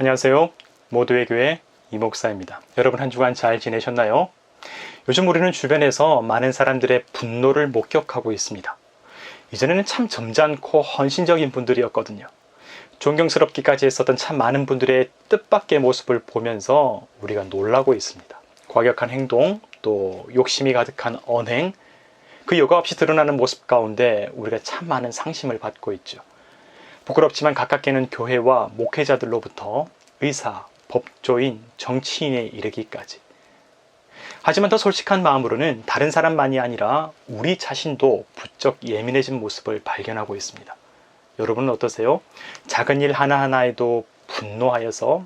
안녕하세요. 모두의 교회 이목사입니다. 여러분 한 주간 잘 지내셨나요? 요즘 우리는 주변에서 많은 사람들의 분노를 목격하고 있습니다. 이전에는 참 점잖고 헌신적인 분들이었거든요. 존경스럽기까지 했었던 참 많은 분들의 뜻밖의 모습을 보면서 우리가 놀라고 있습니다. 과격한 행동, 또 욕심이 가득한 언행, 그 여과 없이 드러나는 모습 가운데 우리가 참 많은 상심을 받고 있죠. 부끄럽지만 가깝게는 교회와 목회자들로부터 의사, 법조인, 정치인에 이르기까지. 하지만 더 솔직한 마음으로는 다른 사람만이 아니라 우리 자신도 부쩍 예민해진 모습을 발견하고 있습니다. 여러분은 어떠세요? 작은 일 하나하나에도 분노하여서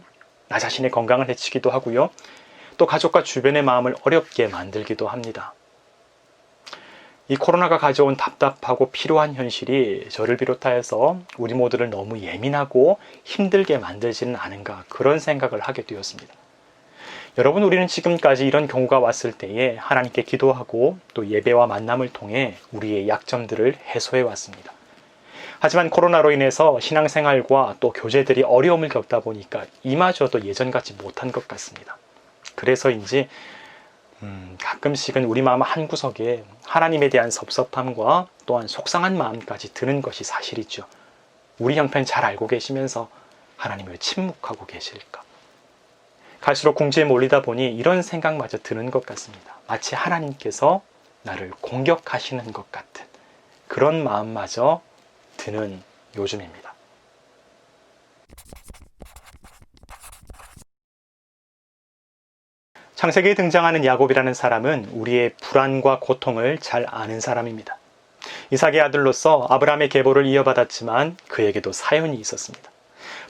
나 자신의 건강을 해치기도 하고요. 또 가족과 주변의 마음을 어렵게 만들기도 합니다. 이 코로나가 가져온 답답하고 필요한 현실이 저를 비롯하여서 우리 모두를 너무 예민하고 힘들게 만들지는 않은가 그런 생각을 하게 되었습니다. 여러분, 우리는 지금까지 이런 경우가 왔을 때에 하나님께 기도하고 또 예배와 만남을 통해 우리의 약점들을 해소해 왔습니다. 하지만 코로나로 인해서 신앙생활과 또 교제들이 어려움을 겪다 보니까 이마저도 예전같이 못한 것 같습니다. 그래서인지 음, 가끔씩은 우리 마음 한구석에 하나님에 대한 섭섭함과 또한 속상한 마음까지 드는 것이 사실이죠. 우리 형편 잘 알고 계시면서 하나님 왜 침묵하고 계실까? 갈수록 궁지에 몰리다 보니 이런 생각마저 드는 것 같습니다. 마치 하나님께서 나를 공격하시는 것 같은 그런 마음마저 드는 요즘입니다. 창세기에 등장하는 야곱이라는 사람은 우리의 불안과 고통을 잘 아는 사람입니다. 이삭의 아들로서 아브라함의 계보를 이어받았지만 그에게도 사연이 있었습니다.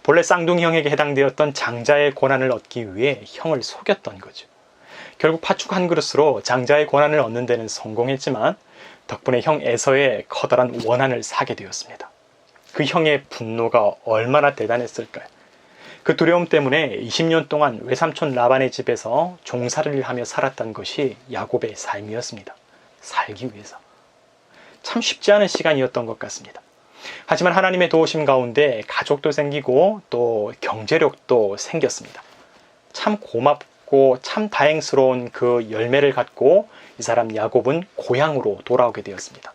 본래 쌍둥이 형에게 해당되었던 장자의 권한을 얻기 위해 형을 속였던 거죠. 결국 파축 한 그릇으로 장자의 권한을 얻는 데는 성공했지만 덕분에 형 에서의 커다란 원한을 사게 되었습니다. 그 형의 분노가 얼마나 대단했을까요? 그 두려움 때문에 20년 동안 외삼촌 라반의 집에서 종살이를 하며 살았던 것이 야곱의 삶이었습니다. 살기 위해서. 참 쉽지 않은 시간이었던 것 같습니다. 하지만 하나님의 도우심 가운데 가족도 생기고 또 경제력도 생겼습니다. 참 고맙고 참 다행스러운 그 열매를 갖고 이 사람 야곱은 고향으로 돌아오게 되었습니다.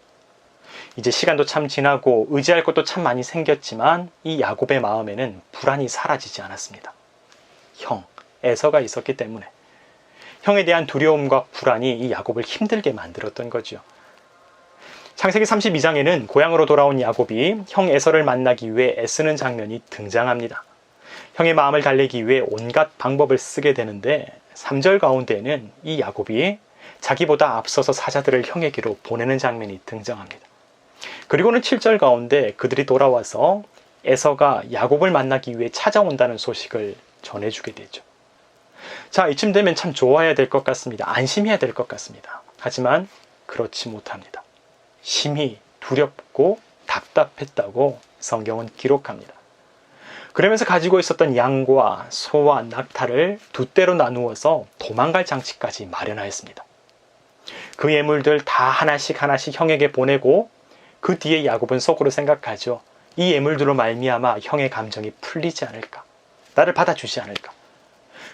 이제 시간도 참 지나고 의지할 것도 참 많이 생겼지만 이 야곱의 마음에는 불안이 사라지지 않았습니다. 형, 에서가 있었기 때문에 형에 대한 두려움과 불안이 이 야곱을 힘들게 만들었던 거죠. 창세기 32장에는 고향으로 돌아온 야곱이 형 에서를 만나기 위해 애쓰는 장면이 등장합니다. 형의 마음을 달래기 위해 온갖 방법을 쓰게 되는데 3절 가운데에는 이 야곱이 자기보다 앞서서 사자들을 형에게로 보내는 장면이 등장합니다. 그리고는 7절 가운데 그들이 돌아와서 에서가 야곱을 만나기 위해 찾아온다는 소식을 전해주게 되죠. 자, 이쯤 되면 참 좋아해야 될 것 같습니다. 안심해야 될 것 같습니다. 하지만 그렇지 못합니다. 심히 두렵고 답답했다고 성경은 기록합니다. 그러면서 가지고 있었던 양과 소와 낙타를 두 대로 나누어서 도망갈 장치까지 마련하였습니다. 그 예물들 다 하나씩 하나씩 형에게 보내고 그 뒤에 야곱은 속으로 생각하죠. 이 예물들로 말미암아 형의 감정이 풀리지 않을까? 나를 받아주지 않을까?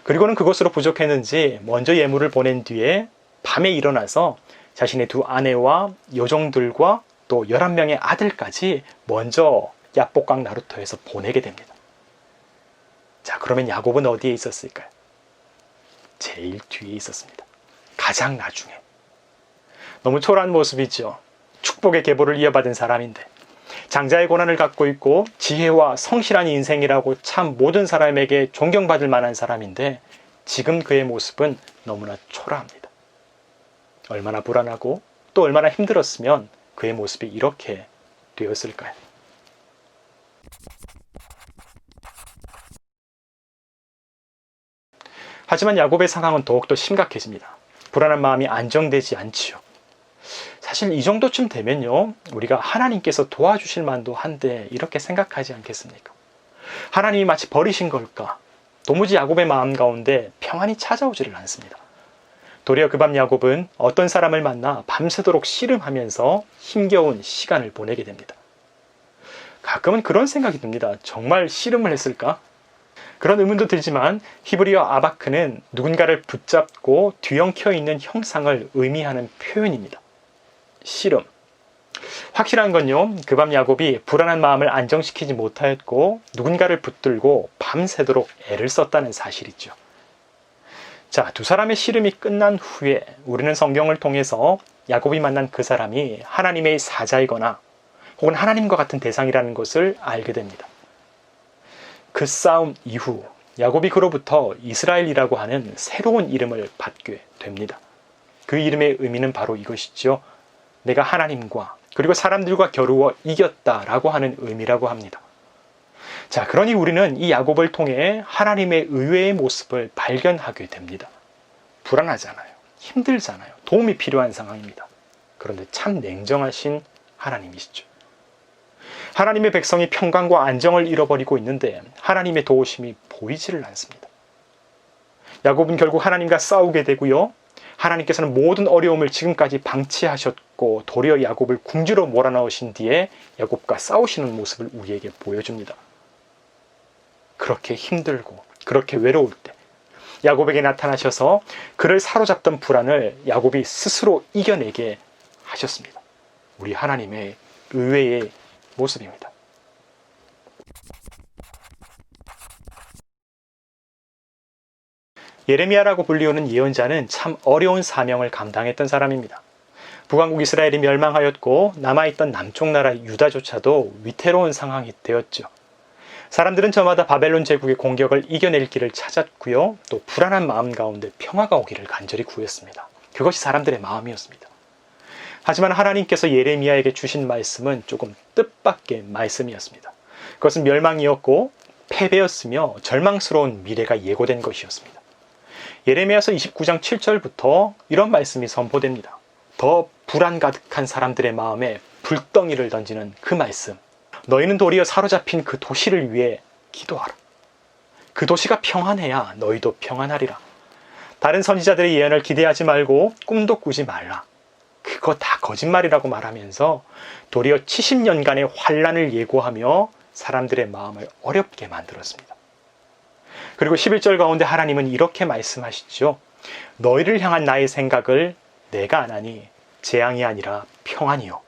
그리고는 그것으로 부족했는지 먼저 예물을 보낸 뒤에 밤에 일어나서 자신의 두 아내와 여종들과 또 11명의 아들까지 먼저 야복강 나루터에서 보내게 됩니다. 자, 그러면 야곱은 어디에 있었을까요? 제일 뒤에 있었습니다. 가장 나중에. 너무 초라한 모습이죠. 축복의 계보를 이어받은 사람인데 장자의 고난을 갖고 있고 지혜와 성실한 인생이라고 참 모든 사람에게 존경받을 만한 사람인데 지금 그의 모습은 너무나 초라합니다. 얼마나 불안하고 또 얼마나 힘들었으면 그의 모습이 이렇게 되었을까요? 하지만 야곱의 상황은 더욱더 심각해집니다. 불안한 마음이 안정되지 않지요. 사실 이 정도쯤 되면요, 우리가 하나님께서 도와주실 만도 한데 이렇게 생각하지 않겠습니까? 하나님이 마치 버리신 걸까? 도무지 야곱의 마음 가운데 평안이 찾아오지를 않습니다. 도리어 그 밤 야곱은 어떤 사람을 만나 밤새도록 씨름하면서 힘겨운 시간을 보내게 됩니다. 가끔은 그런 생각이 듭니다. 정말 씨름을 했을까? 그런 의문도 들지만 히브리어 아바크는 누군가를 붙잡고 뒤엉켜 있는 형상을 의미하는 표현입니다. 씨름. 확실한 건요, 그 밤 야곱이 불안한 마음을 안정시키지 못하였고 누군가를 붙들고 밤새도록 애를 썼다는 사실이죠. 자, 두 사람의 씨름이 끝난 후에 우리는 성경을 통해서 야곱이 만난 그 사람이 하나님의 사자이거나 혹은 하나님과 같은 대상이라는 것을 알게 됩니다. 그 싸움 이후 야곱이 그로부터 이스라엘이라고 하는 새로운 이름을 받게 됩니다. 그 이름의 의미는 바로 이것이죠. 내가 하나님과 그리고 사람들과 겨루어 이겼다라고 하는 의미라고 합니다. 자, 그러니 우리는 이 야곱을 통해 하나님의 의외의 모습을 발견하게 됩니다. 불안하잖아요. 힘들잖아요. 도움이 필요한 상황입니다. 그런데 참 냉정하신 하나님이시죠. 하나님의 백성이 평강과 안정을 잃어버리고 있는데 하나님의 도우심이 보이지를 않습니다. 야곱은 결국 하나님과 싸우게 되고요. 하나님께서는 모든 어려움을 지금까지 방치하셨 고 도리어 야곱을 궁지로 몰아넣으신 뒤에 야곱과 싸우시는 모습을 우리에게 보여줍니다. 그렇게 힘들고 그렇게 외로울 때 야곱에게 나타나셔서 그를 사로잡던 불안을 야곱이 스스로 이겨내게 하셨습니다. 우리 하나님의 의외의 모습입니다. 예레미야라고 불리우는 예언자는 참 어려운 사명을 감당했던 사람입니다. 북왕국 이스라엘이 멸망하였고 남아있던 남쪽 나라 유다조차도 위태로운 상황이 되었죠. 사람들은 저마다 바벨론 제국의 공격을 이겨낼 길을 찾았고요. 또 불안한 마음 가운데 평화가 오기를 간절히 구했습니다. 그것이 사람들의 마음이었습니다. 하지만 하나님께서 예레미야에게 주신 말씀은 조금 뜻밖의 말씀이었습니다. 그것은 멸망이었고 패배였으며 절망스러운 미래가 예고된 것이었습니다. 예레미야서 29장 7절부터 이런 말씀이 선포됩니다. 더 불안 가득한 사람들의 마음에 불덩이를 던지는 그 말씀. 너희는 도리어 사로잡힌 그 도시를 위해 기도하라. 그 도시가 평안해야 너희도 평안하리라. 다른 선지자들의 예언을 기대하지 말고 꿈도 꾸지 말라. 그거 다 거짓말이라고 말하면서 도리어 70년간의 환란을 예고하며 사람들의 마음을 어렵게 만들었습니다. 그리고 11절 가운데 하나님은 이렇게 말씀하시죠. 너희를 향한 나의 생각을 내가 안 하니 재앙이 아니라 평안이요.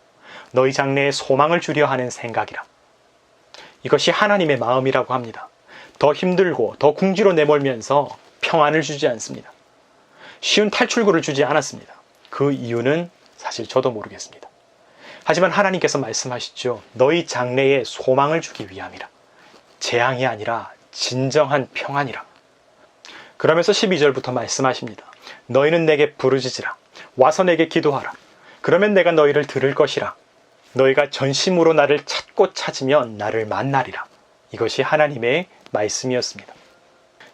너희 장래에 소망을 주려 하는 생각이라. 이것이 하나님의 마음이라고 합니다. 더 힘들고 더 궁지로 내몰면서 평안을 주지 않습니다. 쉬운 탈출구를 주지 않았습니다. 그 이유는 사실 저도 모르겠습니다. 하지만 하나님께서 말씀하시죠. 너희 장래에 소망을 주기 위함이라. 재앙이 아니라 진정한 평안이라. 그러면서 12절부터 말씀하십니다. 너희는 내게 부르짖으라. 와서 내게 기도하라. 그러면 내가 너희를 들을 것이라. 너희가 전심으로 나를 찾고 찾으면 나를 만나리라. 이것이 하나님의 말씀이었습니다.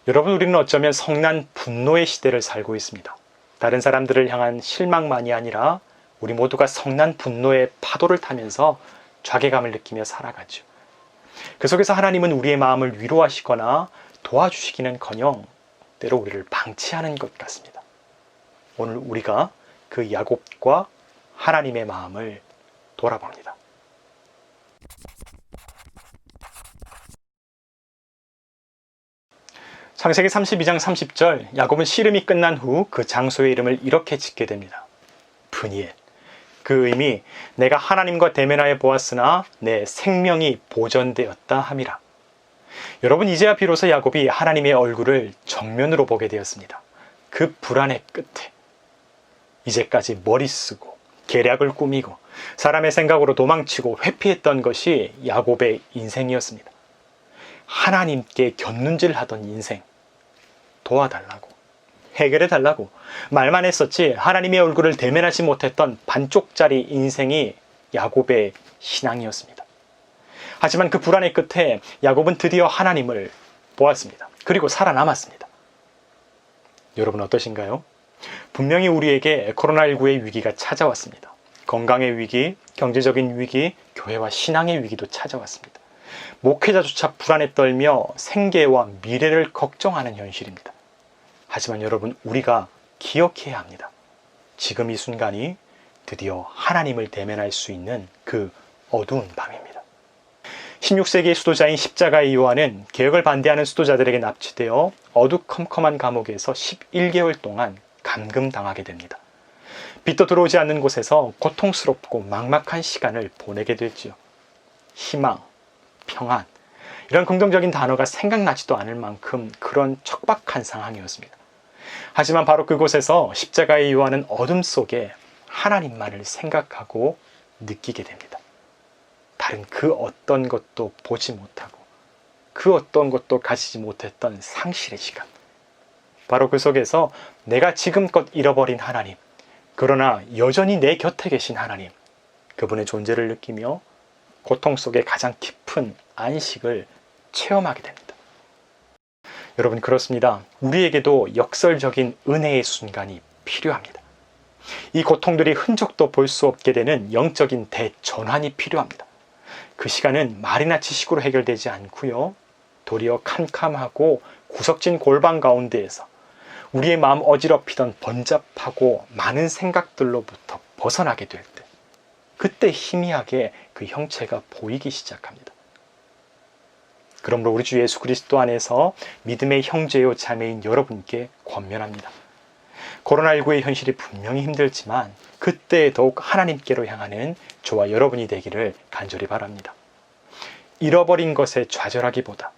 여러분, 우리는 어쩌면 성난 분노의 시대를 살고 있습니다. 다른 사람들을 향한 실망만이 아니라 우리 모두가 성난 분노의 파도를 타면서 좌괴감을 느끼며 살아가죠. 그 속에서 하나님은 우리의 마음을 위로하시거나 도와주시기는 커녕 때로 우리를 방치하는 것 같습니다. 오늘 우리가 그 야곱과 하나님의 마음을 돌아봅니다. 창세기 32장 30절 야곱은 씨름이 끝난 후 그 장소의 이름을 이렇게 짓게 됩니다. 분이엘. 그 의미 내가 하나님과 대면하여 보았으나 내 생명이 보전되었다 함이라. 여러분 이제야 비로소 야곱이 하나님의 얼굴을 정면으로 보게 되었습니다. 그 불안의 끝에 이제까지 머리 쓰고 계략을 꾸미고 사람의 생각으로 도망치고 회피했던 것이 야곱의 인생이었습니다. 하나님께 곁눈질 하던 인생 도와달라고 해결해 달라고 말만 했었지 하나님의 얼굴을 대면하지 못했던 반쪽짜리 인생이 야곱의 신앙이었습니다. 하지만 그 불안의 끝에 야곱은 드디어 하나님을 보았습니다. 그리고 살아남았습니다. 여러분 어떠신가요? 분명히 우리에게 코로나19의 위기가 찾아왔습니다. 건강의 위기, 경제적인 위기, 교회와 신앙의 위기도 찾아왔습니다. 목회자조차 불안에 떨며 생계와 미래를 걱정하는 현실입니다. 하지만 여러분, 우리가 기억해야 합니다. 지금 이 순간이 드디어 하나님을 대면할 수 있는 그 어두운 밤입니다. 16세기 수도자인 십자가의 요한은 개혁을 반대하는 수도자들에게 납치되어 어두컴컴한 감옥에서 11개월 동안 감금당하게 됩니다. 빛도 들어오지 않는 곳에서 고통스럽고 막막한 시간을 보내게 되지요. 희망, 평안, 이런 긍정적인 단어가 생각나지도 않을 만큼 그런 척박한 상황이었습니다. 하지만 바로 그곳에서 십자가의 요한은 어둠 속에 하나님만을 생각하고 느끼게 됩니다. 다른 그 어떤 것도 보지 못하고 그 어떤 것도 가지지 못했던 상실의 시간. 바로 그 속에서 내가 지금껏 잃어버린 하나님, 그러나 여전히 내 곁에 계신 하나님, 그분의 존재를 느끼며 고통 속에 가장 깊은 안식을 체험하게 됩니다. 여러분, 그렇습니다. 우리에게도 역설적인 은혜의 순간이 필요합니다. 이 고통들이 흔적도 볼 수 없게 되는 영적인 대전환이 필요합니다. 그 시간은 말이나 지식으로 해결되지 않고요. 도리어 캄캄하고 구석진 골방 가운데에서 우리의 마음 어지럽히던 번잡하고 많은 생각들로부터 벗어나게 될 때, 그때 희미하게 그 형체가 보이기 시작합니다. 그러므로 우리 주 예수 그리스도 안에서 믿음의 형제요 자매인 여러분께 권면합니다. 코로나19의 현실이 분명히 힘들지만 그때 더욱 하나님께로 향하는 저와 여러분이 되기를 간절히 바랍니다. 잃어버린 것에 좌절하기보다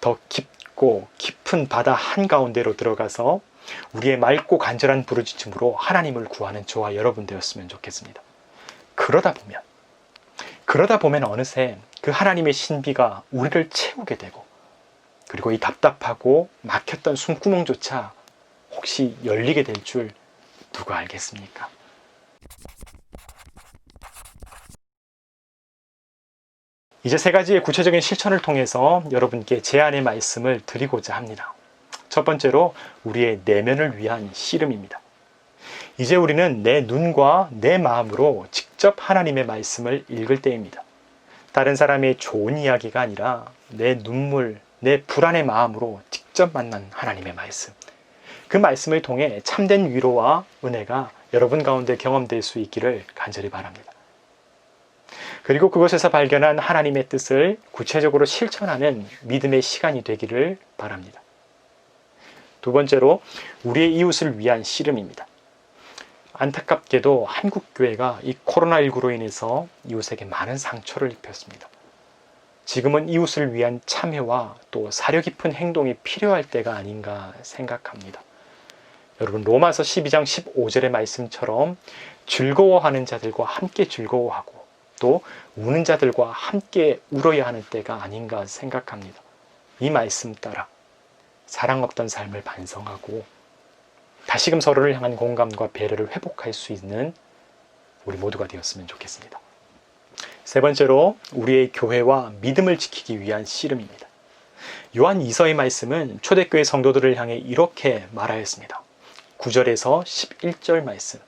더 깊고 깊은 바다 한가운데로 들어가서 우리의 맑고 간절한 부르짖음으로 하나님을 구하는 저와 여러분 되었으면 좋겠습니다. 그러다 보면 그러다 보면 어느새 그 하나님의 신비가 우리를 채우게 되고 그리고 이 답답하고 막혔던 숨구멍조차 혹시 열리게 될 줄 누가 알겠습니까? 이제 세 가지의 구체적인 실천을 통해서 여러분께 제안의 말씀을 드리고자 합니다. 첫 번째로 우리의 내면을 위한 씨름입니다. 이제 우리는 내 눈과 내 마음으로 직접 하나님의 말씀을 읽을 때입니다. 다른 사람의 좋은 이야기가 아니라 내 눈물, 내 불안의 마음으로 직접 만난 하나님의 말씀. 그 말씀을 통해 참된 위로와 은혜가 여러분 가운데 경험될 수 있기를 간절히 바랍니다. 그리고 그곳에서 발견한 하나님의 뜻을 구체적으로 실천하는 믿음의 시간이 되기를 바랍니다. 두 번째로 우리의 이웃을 위한 씨름입니다. 안타깝게도 한국 교회가 이 코로나19로 인해서 이웃에게 많은 상처를 입혔습니다. 지금은 이웃을 위한 참여와 또 사려 깊은 행동이 필요할 때가 아닌가 생각합니다. 여러분 로마서 12장 15절의 말씀처럼 즐거워하는 자들과 함께 즐거워하고 또 우는 자들과 함께 울어야 하는 때가 아닌가 생각합니다. 이 말씀 따라 사랑 없던 삶을 반성하고 다시금 서로를 향한 공감과 배려를 회복할 수 있는 우리 모두가 되었으면 좋겠습니다. 세 번째로 우리의 교회와 믿음을 지키기 위한 씨름입니다. 요한 2서의 말씀은 초대교회 성도들을 향해 이렇게 말하였습니다. 9절에서 11절 말씀.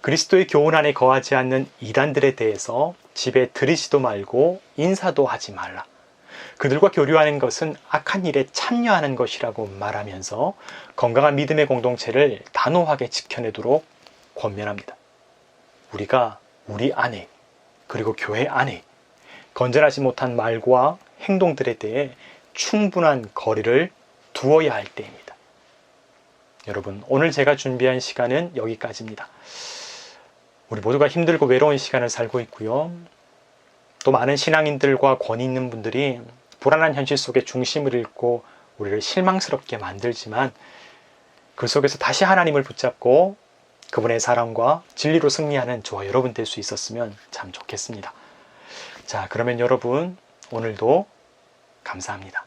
그리스도의 교훈 안에 거하지 않는 이단들에 대해서 집에 들이지도 말고 인사도 하지 말라. 그들과 교류하는 것은 악한 일에 참여하는 것이라고 말하면서 건강한 믿음의 공동체를 단호하게 지켜내도록 권면합니다. 우리가 우리 안에 그리고 교회 안에 건전하지 못한 말과 행동들에 대해 충분한 거리를 두어야 할 때입니다. 여러분, 오늘 제가 준비한 시간은 여기까지입니다. 우리 모두가 힘들고 외로운 시간을 살고 있고요. 또 많은 신앙인들과 권위 있는 분들이 불안한 현실 속에 중심을 잃고 우리를 실망스럽게 만들지만 그 속에서 다시 하나님을 붙잡고 그분의 사랑과 진리로 승리하는 저와 여러분 될 수 있었으면 참 좋겠습니다. 자, 그러면 여러분 오늘도 감사합니다.